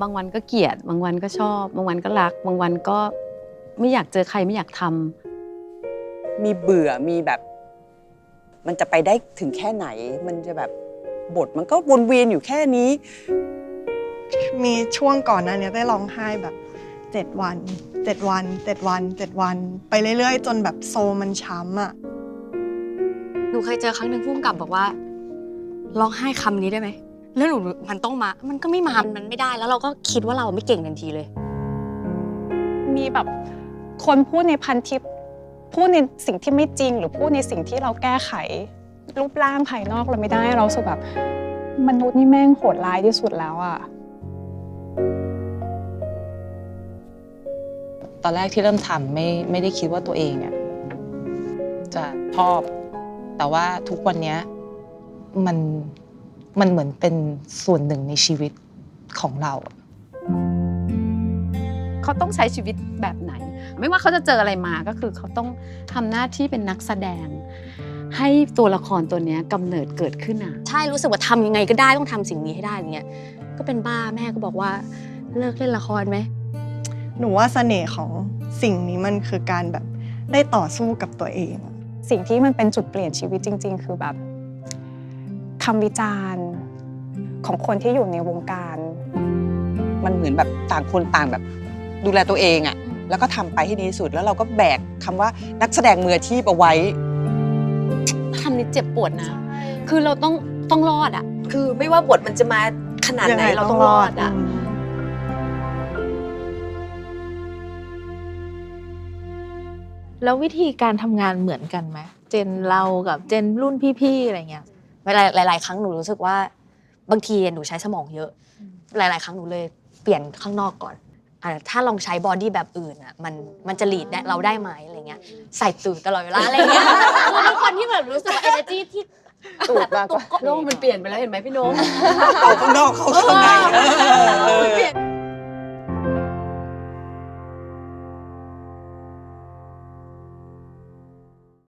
บางวันก็เกลียด บางวันก็ชอบ บางวันก็รัก บางวันก็ไม่อยากเจอใครไม่อยากทำมีเบื่อมีแบบ มันจะไปได้ถึงแค่ไหน มันจะแบบบทมันก็วนเวียนอยู่แค่นี้ มีช่วงก่อนหนั้นเนี่ยได้ร้องไห้แบบเจ็ดวันเจ็ดวันเจ็ดวันเจ็ดวัน ไปเรื่อยๆ จนแบบโซมันช้ำอะ หนูเคยเจอครั้งหนึ่งผู้กำกับบอกว่าร้องไห้คำนี้ได้ไหม แล้วหนูมันต้องมา มันก็ไม่มา มันไม่ได้ แล้วเราก็คิดว่าเราไม่เก่งทันทีเลย มีแบบคนพูดในพันทิป พูดในสิ่งที่ไม่จริง หรือพูดในสิ่งที่เราแก้ไข รูปร่างภายนอกเราไม่ได้ เรารู้สึกแบบมนุษย์นี่แม่งโหดร้ายที่สุดแล้วอะตอนแรกที่เริ่มทำไม่ไม่ได้คิดว่าตัวเองเนี่ยจะชอบ แต่ว่าทุกวันเนี้ยมัน มันเหมือนเป็นส่วนหนึ่งในชีวิตของเราอะเขาต้องใช้ชีวิตแบบไหน ไม่ว่าเขาจะเจออะไรมาก็คือเขาต้องทำหน้าที่เป็นนักแสดง ให้ตัวละครตัวเนี้ยกำเนิดเกิดขึ้นอะ ใช่รู้สึกว่าทำยังไงก็ได้ต้องทำสิ่งนี้ให้ได้อย่างเงี้ยก็เป็นบ้าแม่ก็บอกว่าเลิกเล่นละครไหม หนูว่าเสน่ห์ของสิ่งนี้มันคือการแบบได้ต่อสู้กับตัวเองสิ่งที่มันเป็นจุดเปลี่ยนชีวิตจริง ๆ คือแบบ คำวิจารณ์ของคนที่อยู่ในวงการ มันเหมือนแบบต่างคนต่างแบบ ดูแลตัวเองอะแล้วก็ทำไปให้ดีที่สุดแล้วเราก็แบกคำว่านักแสดงมืออาชีพเอาไว้ทำนี่เจ็บปวดนะ คือเราต้องต้องรอดอะ คือไม่ว่าบทมันจะมาขนาดไหนเราต้องรอดอะมแล้ววิธีการทำงานเหมือนกันไหมเจนเรากับเจนรุ่นพี่ๆอะไรเงี้ย เวลาหลาย ๆ ครั้งหนูรู้สึกว่าบางทีหนูใช้สมองเยอะ หลาย ๆ ครั้งหนูเลยเปลี่ยนข้างนอกก่อนอะถ้าลองใช้บอดี้แบบอื่นอะมันมันจะหลีดเราได้ไหมอะไรเงี้ยใส่ตื่นตลอดเวลาอะไรเงี้ยคือเป็นคนที่แบบรู้สึกว่า energy ที่ ตูดมากกว่าโลกมันเปลี่ยนไปแล้วเห็นไหมพี่โน้ม เอาข้างนอกเข้าข้างใน